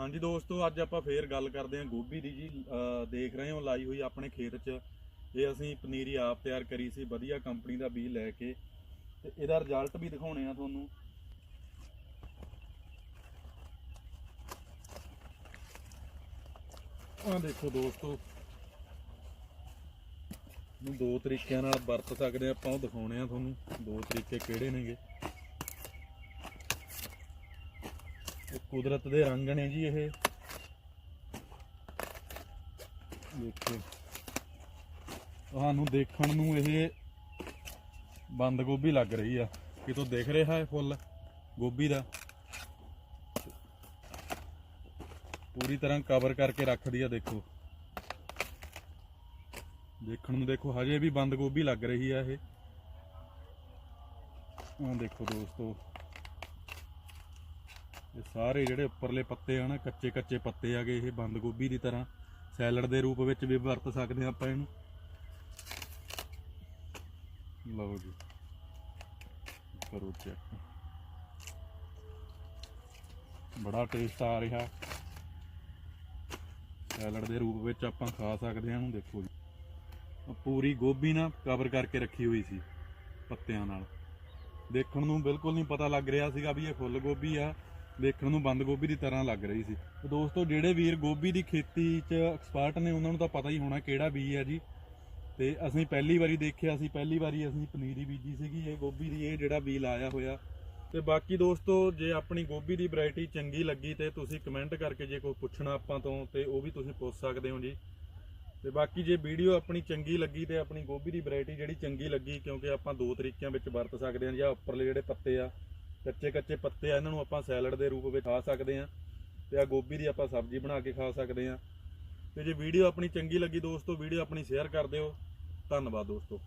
ਹਾਂਜੀ ਦੋਸਤੋ, ਅੱਜ ਆਪਾਂ ਫੇਰ ਗੱਲ ਕਰਦੇ ਹਾਂ ਗੋਭੀ ਦੀ ਜੀ। ਦੇਖ ਰਹੇ ਹੋ, ਲਾਈ ਹੋਈ ਆਪਣੇ ਖੇਤ 'ਚ। ਇਹ ਅਸੀਂ ਪਨੀਰੀ ਆਪ ਤਿਆਰ ਕਰੀ ਸੀ, ਵਧੀਆ ਕੰਪਨੀ ਦਾ ਬੀਜ ਲੈ ਕੇ। ਤੇ ਇਹਦਾ ਰਿਜ਼ਲਟ ਵੀ ਦਿਖਾਉਣੇ ਆ ਤੁਹਾਨੂੰ। ਆਹ ਦੇਖੋ ਦੋਸਤੋ। ਨੂੰ ਦੋ ਤਰੀਕਿਆਂ ਨਾਲ ਵਰਤ ਸਕਦੇ ਆ ਆਪਾਂ, ਉਹ ਦਿਖਾਉਣੇ ਆ ਤੁਹਾਨੂੰ। ਦੋ ਤਰੀਕੇ ਕਿਹੜੇ ਨੇਗੇ ਇਹ ਕੁਦਰਤ ਦੇ ਰੰਗ ਨੇ ਜੀ ਇਹ। ਦੇਖੋ। ਤੁਹਾਨੂੰ ਦੇਖਣ ਨੂੰ ਇਹ ਬੰਦ ਗੋਭੀ ਲੱਗ ਰਹੀ ਆ। ਕਿਤੋਂ ਦਿਖ ਰਿਹਾ ਹੈ ਫੁੱਲ? ਗੋਭੀ ਦਾ। ਪੂਰੀ ਤਰ੍ਹਾਂ ਕਵਰ ਕਰਕੇ ਰੱਖਦੀ ਆ ਦੇਖੋ। ਦੇਖਣ ਨੂੰ ਦੇਖੋ, ਹਜੇ ਵੀ ਬੰਦ ਗੋਭੀ ਲੱਗ ਰਹੀ ਆ ਇਹ। ਆਹ ਦੇਖੋ ਦੋਸਤੋ। ਇਹ ਸਾਰੇ ਜਿਹੜੇ ਉੱਪਰਲੇ ਪੱਤੇ ਆ ਨਾ, ਕੱਚੇ ਕੱਚੇ ਪੱਤੇ ਆਗੇ ਇਹ ਬੰਦ ਗੋਭੀ ਦੀ ਤਰ੍ਹਾਂ। ਸੈਲਡ ਦੇ ਰੂਪ ਵਿੱਚ ਵੀ ਵਰਤ ਸਕਦੇ ਆ ਆਪਾਂ ਇਹਨੂੰ। ਲਓ ਜੀ। ਕਰੋ ਚੈੱਕ ਬੜਾ ਟੇਸਟ ਆ ਰਿਹਾ। ਸੈਲਡ ਦੇ ਰੂਪ ਵਿੱਚ ਆਪਾਂ ਖਾ ਸਕਦੇ ਹਾਂ, ਇਹਨੂੰ ਦੇਖੋ ਜੀ। ਪੂਰੀ ਗੋਭੀ ਨਾ ਕਵਰ ਕਰਕੇ ਰੱਖੀ ਹੋਈ ਸੀ, ਪੱਤਿਆਂ ਨਾਲ। ਦੇਖਣ ਨੂੰ ਬਿਲਕੁਲ ਨਹੀਂ ਪਤਾ ਲੱਗ ਰਿਹਾ ਸੀਗਾ ਵੀ ਇਹ ਫੁੱਲ ਗੋਭੀ ਆ। ਦੇਖਣ ਨੂੰ ਬੰਦ ਗੋਭੀ ਦੀ ਤਰ੍ਹਾਂ ਲੱਗ ਰਹੀ ਸੀ। ਤੇ ਦੋਸਤੋ, ਜਿਹੜੇ ਵੀਰ ਗੋਭੀ ਦੀ ਖੇਤੀ 'ਚ ਐਕਸਪਰਟ ਨੇ, ਉਹਨਾਂ ਨੂੰ ਤਾਂ ਪਤਾ ਹੀ ਹੋਣਾ ਕਿਹੜਾ ਬੀਜ ਹੈ ਜੀ। ਤੇ ਅਸੀਂ ਪਹਿਲੀ ਵਾਰੀ ਦੇਖਿਆ ਸੀ, ਪਹਿਲੀ ਵਾਰੀ ਅਸੀਂ ਪਨੀਰੀ ਬੀਜੀ ਸੀਗੀ, ਇਹ ਗੋਭੀ ਦੀ, ਇਹ ਜਿਹੜਾ ਬੀਜ ਲਾਇਆ ਹੋਇਆ। ਤੇ ਬਾਕੀ ਦੋਸਤੋ, ਜੇ ਆਪਣੀ ਗੋਭੀ ਦੀ ਵੈਰਾਈਟੀ ਚੰਗੀ ਲੱਗੀ ਤੇ ਤੁਸੀਂ ਕਮੈਂਟ ਕਰਕੇ ਜੇ ਕੋਈ ਪੁੱਛਣਾ ਆਪਾਂ ਤੋਂ, ਤੇ ਉਹ ਵੀ ਤੁਸੀਂ ਪੁੱਛ ਸਕਦੇ ਹੋ ਜੀ। ਤੇ ਬਾਕੀ ਜੇ ਵੀਡੀਓ ਆਪਣੀ ਚੰਗੀ ਲੱਗੀ ਤੇ ਆਪਣੀ ਗੋਭੀ ਦੀ ਵੈਰਾਈਟੀ ਜਿਹੜੀ ਚੰਗੀ ਲੱਗੀ, ਕਿਉਂਕਿ ਆਪਾਂ ਦੋ ਤਰੀਕਿਆਂ ਵਿੱਚ ਵਰਤ ਸਕਦੇ ਹਾਂ ਜਾਂ ਉੱਪਰਲੇ ਜਿਹੜੇ ਪੱਤੇ ਆ ਕੱਚੇ ਕੱਚੇ ਪੱਤੇ ਆ, ਇਹਨਾਂ ਨੂੰ ਆਪਾਂ ਸੈਲਡ ਦੇ ਰੂਪ ਵਿੱਚ ਖਾ ਸਕਦੇ ਹਾਂ ਤੇ ਆ ਗੋਭੀ ਦੀ ਆਪਾਂ ਸਬਜ਼ੀ ਬਣਾ ਕੇ ਖਾ ਸਕਦੇ ਹਾਂ। ਤੇ ਜੇ ਵੀਡੀਓ ਆਪਣੀ ਚੰਗੀ ਲੱਗੀ ਦੋਸਤੋ, ਵੀਡੀਓ ਆਪਣੀ ਸ਼ੇਅਰ ਕਰ ਦਿਓ। ਧੰਨਵਾਦ ਦੋਸਤੋ।